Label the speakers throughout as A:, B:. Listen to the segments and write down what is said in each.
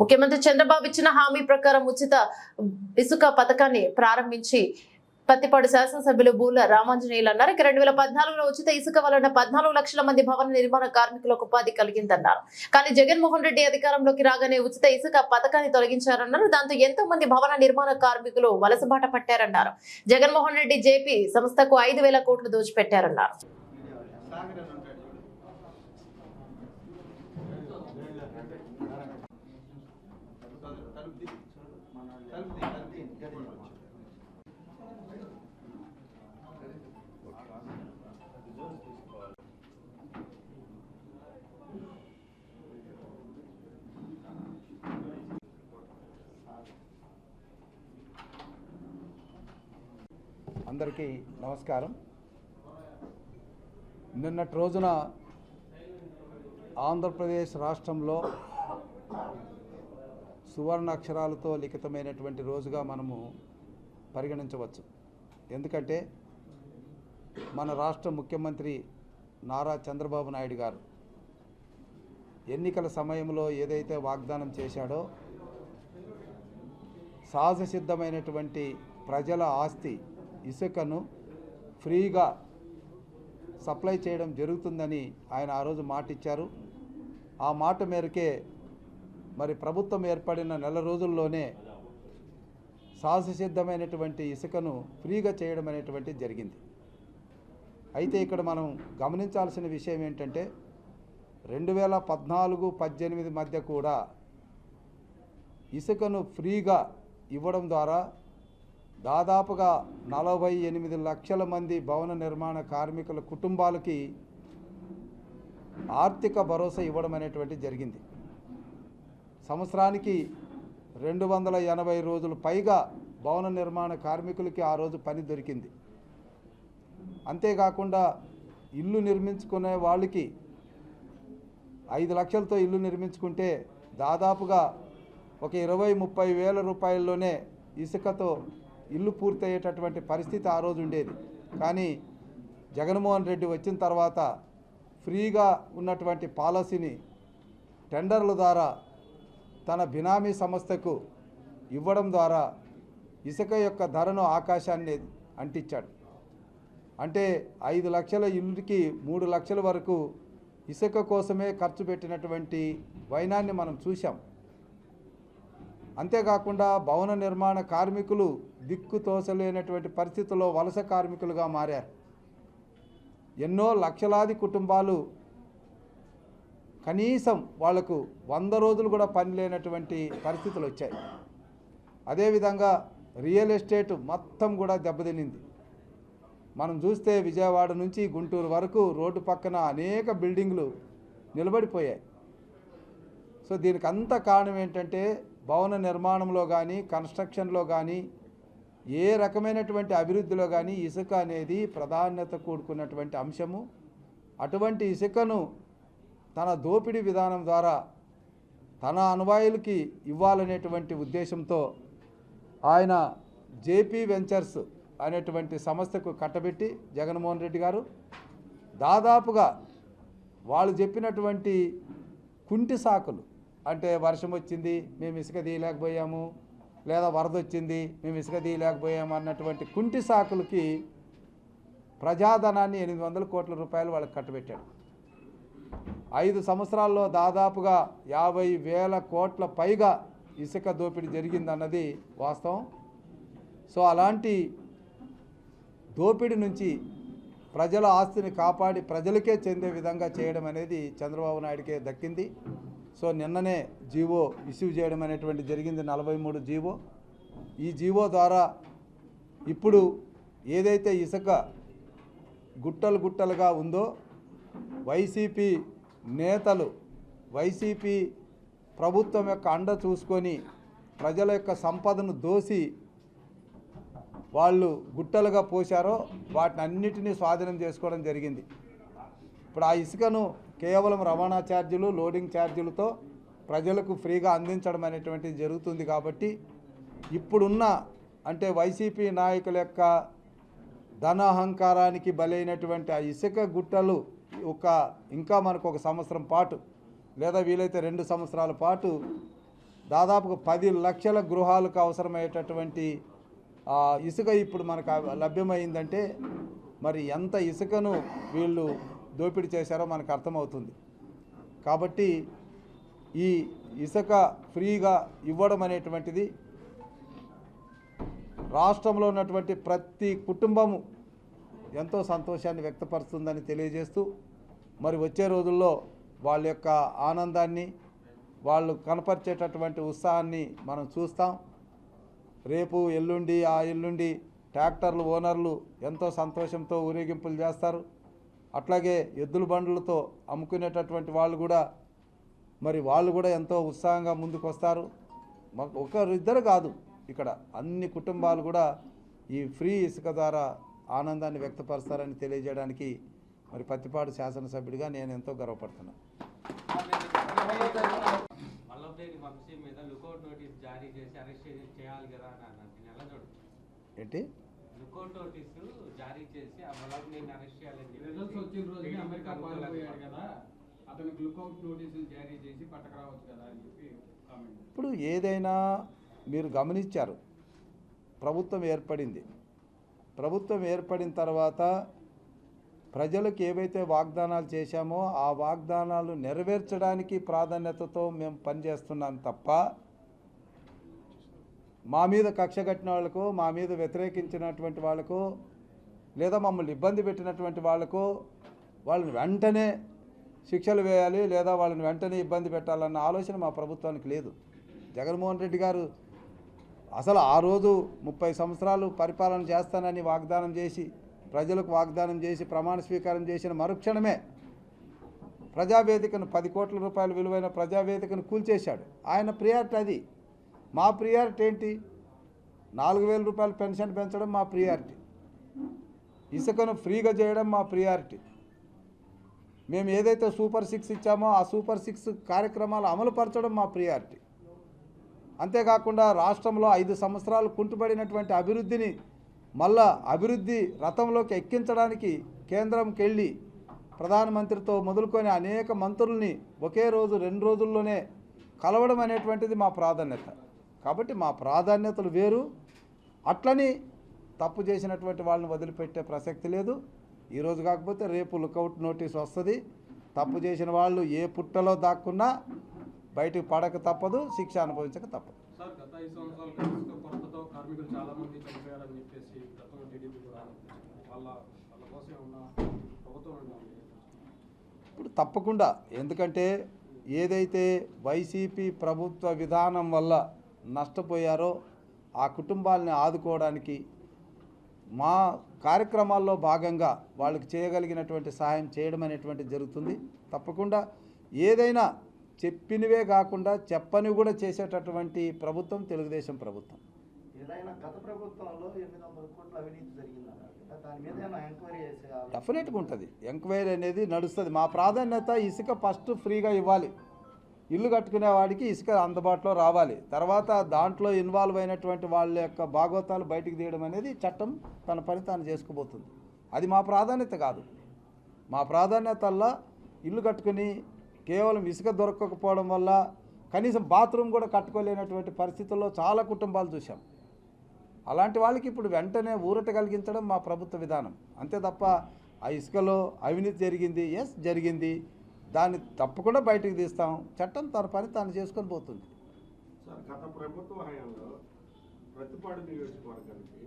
A: ముఖ్యమంత్రి చంద్రబాబు ఇచ్చిన హామీ ప్రకారం ఉచిత ఇసుక పథకాన్ని ప్రారంభించి పత్తిపాడు శాసనసభ్యులు బూల రామాంజనేయులు అన్నారు. ఇక రెండు వేల పద్నాలుగులో ఉచిత ఇసుక వలన పద్నాలుగు లక్షల మంది భవన నిర్మాణ కార్మికులకు ఉపాధి కలిగిందన్నారు. కానీ జగన్మోహన్ రెడ్డి అధికారంలోకి రాగానే ఉచిత ఇసుక పథకాన్ని తొలగించారన్నారు. దాంతో ఎంతో మంది భవన నిర్మాణ కార్మికులు వలసబాట పట్టారన్నారు. జగన్మోహన్ రెడ్డి జేపీ సంస్థకు ఐదు వేల కోట్లు దోచిపెట్టారన్నారు.
B: అందరికీ నమస్కారం. నిన్నటి రోజున ఆంధ్రప్రదేశ్ రాష్ట్రంలో సువర్ణ అక్షరాలతో లిఖితమైనటువంటి రోజుగా మనము పరిగణించవచ్చు. ఎందుకంటే మన రాష్ట్ర ముఖ్యమంత్రి నారా చంద్రబాబు నాయుడు గారు ఎన్నికల సమయంలో ఏదైతే వాగ్దానం చేశాడో సహజ సిద్ధమైనటువంటి ప్రజల ఆస్తి ఇసుకను ఫ్రీగా సప్లై చేయడం జరుగుతుందని ఆయన ఆ రోజు మాట ఇచ్చారు ఆ మాట మేరకే మరి ప్రభుత్వం ఏర్పడిన నెల రోజుల్లోనే సహజ సిద్ధమైనటువంటి ఇసుకను ఫ్రీగా చేయడం అనేటువంటి జరిగింది. అయితే ఇక్కడ మనం గమనించాల్సిన విషయం ఏంటంటే రెండు వేల పద్నాలుగు పద్దెనిమిది మధ్య కూడా ఇసుకను ఫ్రీగా ఇవ్వడం ద్వారా దాదాపుగా నలభై ఎనిమిది లక్షల మంది భవన నిర్మాణ కార్మికుల కుటుంబాలకి ఆర్థిక భరోసా ఇవ్వడం అనేటువంటి జరిగింది. సంవత్సరానికి రెండు వందల ఎనభై రోజులు పైగా భవన నిర్మాణ కార్మికులకి ఆ రోజు పని దొరికింది. అంతేకాకుండా ఇల్లు నిర్మించుకునే వాళ్ళకి ఐదు లక్షలతో ఇల్లు నిర్మించుకుంటే దాదాపుగా ఒక ఇరవై ముప్పై వేల రూపాయల్లోనే ఇసుకతో ఇల్లు పూర్తయ్యేటటువంటి పరిస్థితి ఆ రోజు ఉండేది. కానీ జగన్మోహన్ రెడ్డి వచ్చిన తర్వాత ఫ్రీగా ఉన్నటువంటి పాలసీని టెండర్ల ద్వారా తన బినామీ సంస్థకు ఇవ్వడం ద్వారా ఇసుక యొక్క ధరను ఆకాశాన్ని అంటించాడు. అంటే ఐదు లక్షల ఇల్లుకి మూడు లక్షల వరకు ఇసుక కోసమే ఖర్చు పెట్టినటువంటి వైనాన్ని మనం చూసాం అంతేకాకుండా భవన నిర్మాణ కార్మికులు దిక్కు తోసలేనటువంటి పరిస్థితుల్లో వలస కార్మికులుగా మారారు. ఎన్నో లక్షలాది కుటుంబాలు కనీసం వాళ్ళకు వంద రోజులు కూడా పని లేనటువంటి పరిస్థితులు వచ్చాయి. అదేవిధంగా రియల్ ఎస్టేట్ మొత్తం కూడా దెబ్బతినింది. మనం చూస్తే విజయవాడ నుంచి గుంటూరు వరకు రోడ్డు పక్కన అనేక బిల్డింగ్లు నిలబడిపోయాయి. సో దీనికి అంత కారణం ఏంటంటే భవన నిర్మాణంలో కానీ కన్స్ట్రక్షన్లో కానీ ఏ రకమైనటువంటి అభివృద్ధిలో కానీ ఇసుక అనేది ప్రాధాన్యత కూడుకున్నటువంటి అంశము. అటువంటి ఇసుకను తన దోపిడీ విధానం ద్వారా తన అనువాయులకి ఇవ్వాలనేటువంటి ఉద్దేశంతో ఆయన జేపీ వెంచర్స్ అనేటువంటి సంస్థకు కట్టబెట్టి జగన్మోహన్ రెడ్డి గారు దాదాపుగా వాళ్ళు చెప్పినటువంటి కుంటి సాకులు అంటే వర్షం వచ్చింది మేము ఇసుక తీయలేకపోయాము లేదా వరద వచ్చింది మేము ఇసుక తీయలేకపోయాము అన్నటువంటి కుంటి సాకులకి ప్రజాధనాన్ని ఎనిమిది వందల కోట్ల రూపాయలు వాళ్ళకి కట్టబెట్టాడు. ఐదు సంవత్సరాల్లో దాదాపుగా యాభై వేల కోట్ల పైగా ఇసుక దోపిడీ జరిగిందన్నది వాస్తవం. సో అలాంటి దోపిడీ నుంచి ప్రజల ఆస్తిని కాపాడి ప్రజలకే చెందే విధంగా చేయడం అనేది చంద్రబాబు నాయుడికే దక్కింది. సో నిన్ననే జీవో ఇష్యూ చేయడం అనేటువంటి జరిగింది నలభై మూడు జీవో. ఈ జీవో ద్వారా ఇప్పుడు ఏదైతే ఇసుక గుట్టలు గుట్టలుగా ఉందో వైసీపీ నేతలు వైసీపీ ప్రభుత్వం యొక్క అండ చూసుకొని ప్రజల యొక్క సంపదను దోసి వాళ్ళు గుట్టలుగా పోశారో వాటిని అన్నిటినీ స్వాధీనం చేసుకోవడం జరిగింది. ఇప్పుడు ఆ ఇసుకను కేవలం రవాణా ఛార్జీలు లోడింగ్ ఛార్జీలతో ప్రజలకు ఫ్రీగా అందించడం అనేటువంటిది జరుగుతుంది కాబట్టి ఇప్పుడున్న అంటే వైసీపీ నాయకుల యొక్క ధనాహంకారానికి బలైనటువంటి ఆ ఇసుక గుట్టలు ఒక ఇంకా మనకు ఒక సంవత్సరం పాటు లేదా వీలైతే రెండు సంవత్సరాల పాటు దాదాపు పది లక్షల గృహాలకు అవసరమయ్యేటటువంటి ఆ, ఇసుక ఇప్పుడు మనకు లభ్యమైందంటే మరి ఎంత ఇసుకను వీళ్ళు దోపిడీ చేశారో మనకు అర్థమవుతుంది. కాబట్టి ఈ ఇసుక ఫ్రీగా ఇవ్వడం అనేటువంటిది రాష్ట్రంలో ఉన్నటువంటి ప్రతి కుటుంబము ఎంతో సంతోషాన్ని వ్యక్తపరుస్తుందని తెలియజేస్తూ మరి వచ్చే రోజుల్లో వాళ్ళ యొక్క ఆనందాన్ని వాళ్ళు కనపరిచేటటువంటి ఉత్సాహాన్ని మనం చూస్తాం. రేపు ఎల్లుండి ఆ ఎల్లుండి ట్రాక్టర్లు ఓనర్లు ఎంతో సంతోషంతో ఊరేగింపులు చేస్తారు. అట్లాగే ఎద్దుల బండ్లతో అమ్ముకునేటటువంటి వాళ్ళు కూడా మరి వాళ్ళు కూడా ఎంతో ఉత్సాహంగా ముందుకు వస్తారు మాకు ఒకరిద్దరు కాదు ఇక్కడ అన్ని కుటుంబాలు కూడా ఈ ఫ్రీ ఇసుక ద్వారా ఆనందాన్ని వ్యక్తపరుస్తారని తెలియజేయడానికి మరి పత్తిపాడు శాసనసభ్యుడిగా నేను ఎంతో గర్వపడుతున్నాను ఏంటి?
C: లుకౌట్ నోటీస్ జారీ చేసి ఆ వల్లభనేని అరెస్ట్ చేయాలని చెప్పి
D: రిజల్ట్స్ వచ్చిన రోజునే అమెరికా పారిపోయాడు కదా. అతను గ్లూకౌట్ నోటీసులు జారీ చేసి పట్టకరావచ్చు కదా అని చెప్పి కామెంట్
B: ఇప్పుడు ఏదైనా మీరు గమనించారు. ప్రభుత్వం ఏర్పడింది. ప్రభుత్వం ఏర్పడిన తర్వాత ప్రజలకు ఏవైతే వాగ్దానాలు చేశామో ఆ వాగ్దానాలు నెరవేర్చడానికి ప్రాధాన్యతతో మేము పనిచేస్తున్నాం తప్ప మా మీద కక్ష కట్టిన వాళ్ళకు మా మీద వ్యతిరేకించినటువంటి వాళ్ళకు లేదా మమ్మల్ని ఇబ్బంది పెట్టినటువంటి వాళ్ళకు వాళ్ళని వెంటనే శిక్షలు వేయాలి లేదా వాళ్ళని వెంటనే ఇబ్బంది పెట్టాలన్న ఆలోచన మా ప్రభుత్వానికి లేదు. జగన్మోహన్ రెడ్డి గారు అసలు ఆ రోజు ముప్పై సంవత్సరాలు పరిపాలన చేస్తానని వాగ్దానం చేసి ప్రజలకు వాగ్దానం చేసి ప్రమాణ స్వీకారం చేసిన మరుక్షణమే ప్రజావేదికను పది కోట్ల రూపాయల విలువైన ప్రజావేదికను కూల్చేశాడు. ఆయన ప్రియారిటీ అది. మా ప్రియారిటీ ఏంటి? నాలుగు వేల రూపాయల పెన్షన్ పెంచడం మా ప్రియారిటీ. ఇసుకను ఫ్రీగా చేయడం మా ప్రియారిటీ. మేము ఏదైతే సూపర్ సిక్స్ ఇచ్చామో ఆ సూపర్ సిక్స్ కార్యక్రమాలు అమలుపరచడం మా ప్రియారిటీ. అంతేకాకుండా రాష్ట్రంలో ఐదు సంవత్సరాలు కుంటుపడినటువంటి అభివృద్ధిని మళ్ళా అభివృద్ధి రథంలోకి ఎక్కించడానికి కేంద్రంకి వెళ్ళి ప్రధానమంత్రితో మొదలుకొని అనేక మంత్రుల్ని ఒకే రోజు రెండు రోజుల్లోనే కలవడం అనేటువంటిది మా ప్రాధాన్యత. కాబట్టి మా ప్రాధాన్యతలు వేరు. అట్లని తప్పు చేసినటువంటి వాళ్ళని వదిలిపెట్టే ప్రసక్తి లేదు. ఈరోజు కాకపోతే రేపు లుకౌట్ నోటీస్ వస్తుంది. తప్పు చేసిన వాళ్ళు ఏ పుట్టలో దాక్కున్నా బయటకు పడక తప్పదు శిక్ష అనుభవించక తప్పదు.
D: కార్మికులు చాలా మంది చనిపోయారని చెప్పేసి గతంలో టీడీపీ కూడా వాళ్ళ వాళ్ళ కోసం ఉన్న ప్రభుత్వం
B: ఇప్పుడు తప్పకుండా ఎందుకంటే ఏదైతే వైసీపీ ప్రభుత్వ విధానం వల్ల నష్టపోయారో ఆ కుటుంబాలని ఆదుకోవడానికి మా కార్యక్రమాల్లో భాగంగా వాళ్ళకి చేయగలిగినటువంటి సహాయం చేయడం అనేటువంటిది జరుగుతుంది. తప్పకుండా ఏదైనా చెప్పినవే కాకుండా చెప్పని కూడా చేసేటటువంటి ప్రభుత్వం తెలుగుదేశం ప్రభుత్వం.
E: ఏదైనా గత ప్రభుత్వంలో ఎనిమిది వందల కోట్ల అవినీతి జరిగిందన్నారు దాని మీద ఎంక్వైరీ
B: డెఫినెట్గా ఉంటుంది. ఎంక్వైరీ అనేది నడుస్తుంది. మా ప్రాధాన్యత ఇసుక ఫస్ట్ ఫ్రీగా ఇవ్వాలి. ఇల్లు కట్టుకునే వాడికి ఇసుక అందుబాటులో రావాలి. తర్వాత దాంట్లో ఇన్వాల్వ్ అయినటువంటి వాళ్ళ యొక్క భాగోతాలు బయటకు తీయడం అనేది చట్టం తన పని తాను చేసుకోబోతుంది అది మా ప్రాధాన్యత కాదు. మా ప్రాధాన్యతల్లా ఇల్లు కట్టుకుని కేవలం ఇసుక దొరకకపోవడం వల్ల కనీసం బాత్రూమ్ కూడా కట్టుకోలేనటువంటి పరిస్థితుల్లో చాలా కుటుంబాలు చూసాం అలాంటి వాళ్ళకి ఇప్పుడు వెంటనే ఊరట కలిగించడం మా ప్రభుత్వ విధానం. అంతే తప్ప ఆ ఇసుకలో అవినీతి జరిగింది ఎస్ జరిగింది దాన్ని తప్పకుండా బయటకు తీస్తాం చట్టం తన పని తాను చేసుకొని పోతుంది.
F: సార్ గత ప్రభుత్వ హయాంలో ప్రతిపాడు నియోజకవర్గానికి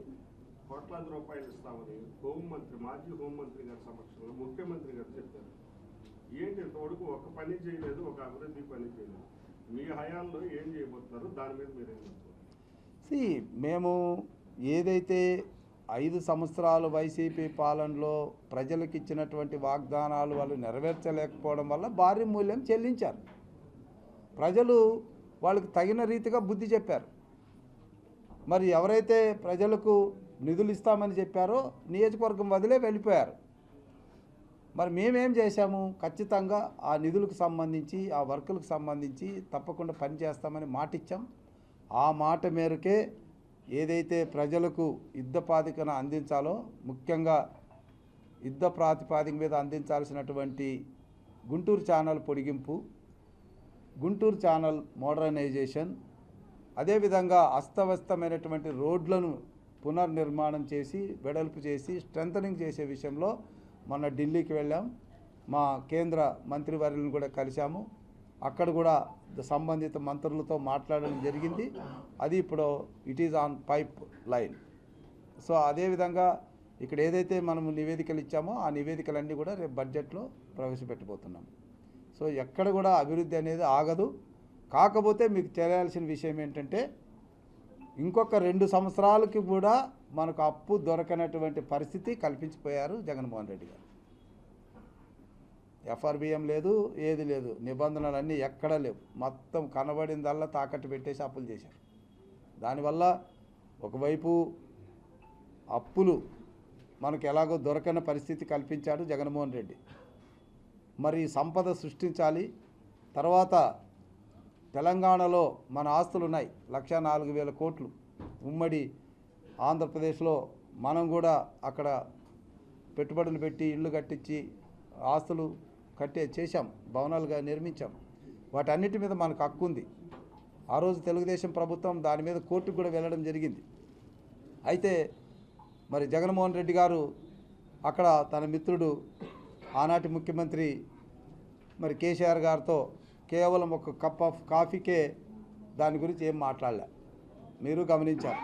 F: కోట్లాది రూపాయలు ఇస్తామని హోంమంత్రి మాజీ హోంమంత్రి గారి సమక్షంలో ముఖ్యమంత్రి గారు చెప్పారు. ఏంటి ఇంతవరకు ఒక పని చేయలేదు ఒక అభివృద్ధి పని చేయలేదు. మీ హయాంలో ఏం చేయబోతున్నారు? దాని మీద మీరు చెప్తారు?
B: సి మేము ఏదైతే ఐదు సంవత్సరాలు వైసీపీ పాలనలో ప్రజలకు ఇచ్చినటువంటి వాగ్దానాలు వాళ్ళు నెరవేర్చలేకపోవడం వల్ల భారీ మూల్యం చెల్లించారు. ప్రజలు వాళ్ళకి తగిన రీతిగా బుద్ధి చెప్పారు. మరి ఎవరైతే ప్రజలకు నిధులు ఇస్తామని చెప్పారో నియోజకవర్గం వదిలే వెళ్ళిపోయారు. మరి మేమేం చేశాము? ఖచ్చితంగా ఆ నిధులకు సంబంధించి ఆ వర్కులకు సంబంధించి తప్పకుండా పని చేస్తామని ఆ మాట మేరకే ఏదైతే ప్రజలకు యుద్ధ ప్రాతిపదికన అందించాలో ముఖ్యంగా యుద్ధ ప్రాతిపాదిక మీద అందించాల్సినటువంటి గుంటూరు ఛానల్ పొడిగింపు గుంటూరు ఛానల్ మోడర్నైజేషన్ అదేవిధంగా అస్తవ్యస్తమైనటువంటి రోడ్లను పునర్నిర్మాణం చేసి వెడల్పు చేసి స్ట్రెంథనింగ్ చేసే విషయంలో మొన్న ఢిల్లీకి వెళ్ళాం. మా కేంద్ర మంత్రివర్యులను కూడా కలిశాము. అక్కడ కూడా సంబంధిత మంత్రులతో మాట్లాడడం జరిగింది. అది ఇప్పుడు it is on pipeline so అదేవిధంగా ఇక్కడ ఏదైతే మనం నివేదికలు ఇచ్చామో ఆ నివేదికలన్నీ కూడా రేపు బడ్జెట్లో ప్రవేశపెట్టబోతున్నాం. సో ఎక్కడ కూడా అభివృద్ధి అనేది ఆగదు. కాకపోతే మీకు తెలియాల్సిన విషయం ఏంటంటే ఇంకొక రెండు సంవత్సరాలకి కూడా మనకు అప్పు దొరకనటువంటి పరిస్థితి కల్పించిపోయారు జగన్మోహన్ రెడ్డి గారు. ఎఫ్ఆర్బిఎం లేదు ఏది లేదు. నిబంధనలు అన్నీ ఎక్కడా లేవు. మొత్తం కనబడిందల్లా తాకట్టు పెట్టేసి అప్పులు చేశారు. దానివల్ల ఒకవైపు అప్పులు మనకు ఎలాగో దొరకని పరిస్థితి కల్పించాడు జగన్మోహన్ రెడ్డి. మరి సంపద సృష్టించాలి. తర్వాత తెలంగాణలో మన ఆస్తులు ఉన్నాయి లక్ష నాలుగు వేల కోట్లు. ఉమ్మడి ఆంధ్రప్రదేశ్లో మనం కూడా అక్కడ పెట్టుబడులు పెట్టి ఇళ్ళు కట్టించి ఆస్తులు కట్టే చేశాం భవనాలుగా నిర్మించాం. వాటన్నిటి మీద మనకు హక్కు ఉంది. ఆ రోజు తెలుగుదేశం ప్రభుత్వం దాని మీద కోర్టుకు కూడా వెళ్ళడం జరిగింది. అయితే మరి జగన్మోహన్ రెడ్డి గారు అక్కడ తన మిత్రుడు ఆనాటి ముఖ్యమంత్రి మరి కేసీఆర్ గారితో కేవలం ఒక కప్ ఆఫ్ కాఫీకే దాని గురించి ఏం మాట్లాడలే. మీరు గమనించారు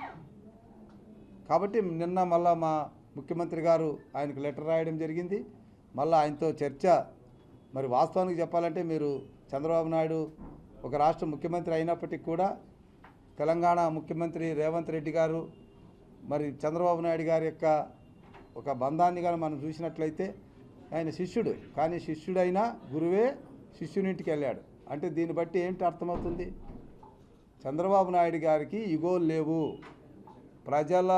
B: కాబట్టి నిన్న మళ్ళా మా ముఖ్యమంత్రి గారు ఆయనకు లెటర్ రాయడం జరిగింది. మళ్ళీ ఆయనతో చర్చ మరి వాస్తవానికి చెప్పాలంటే మీరు చంద్రబాబు నాయుడు ఒక రాష్ట్ర ముఖ్యమంత్రి అయినప్పటికీ కూడా తెలంగాణ ముఖ్యమంత్రి రేవంత్ రెడ్డి గారు మరి చంద్రబాబు నాయుడు గారి యొక్క ఒక బంధాన్ని కానీ మనం చూసినట్లయితే ఆయన శిష్యుడు. కానీ శిష్యుడైనా గురువే శిష్యునింటికి వెళ్ళాడు. అంటే దీన్ని బట్టి ఏంటి అర్థమవుతుంది? చంద్రబాబు నాయుడు గారికి ఇగోలు లేవు. ప్రజల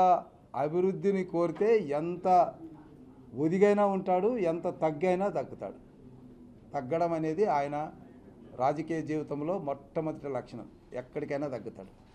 B: అభివృద్ధిని కోరితే ఎంత ఒదిగైనా ఉంటాడు ఎంత తగ్గైనా తగ్గుతాడు. తగ్గడం అనేది ఆయన రాజకీయ జీవితంలో మొట్టమొదటి లక్షణం. ఎక్కడికైనా తగ్గుతాడు.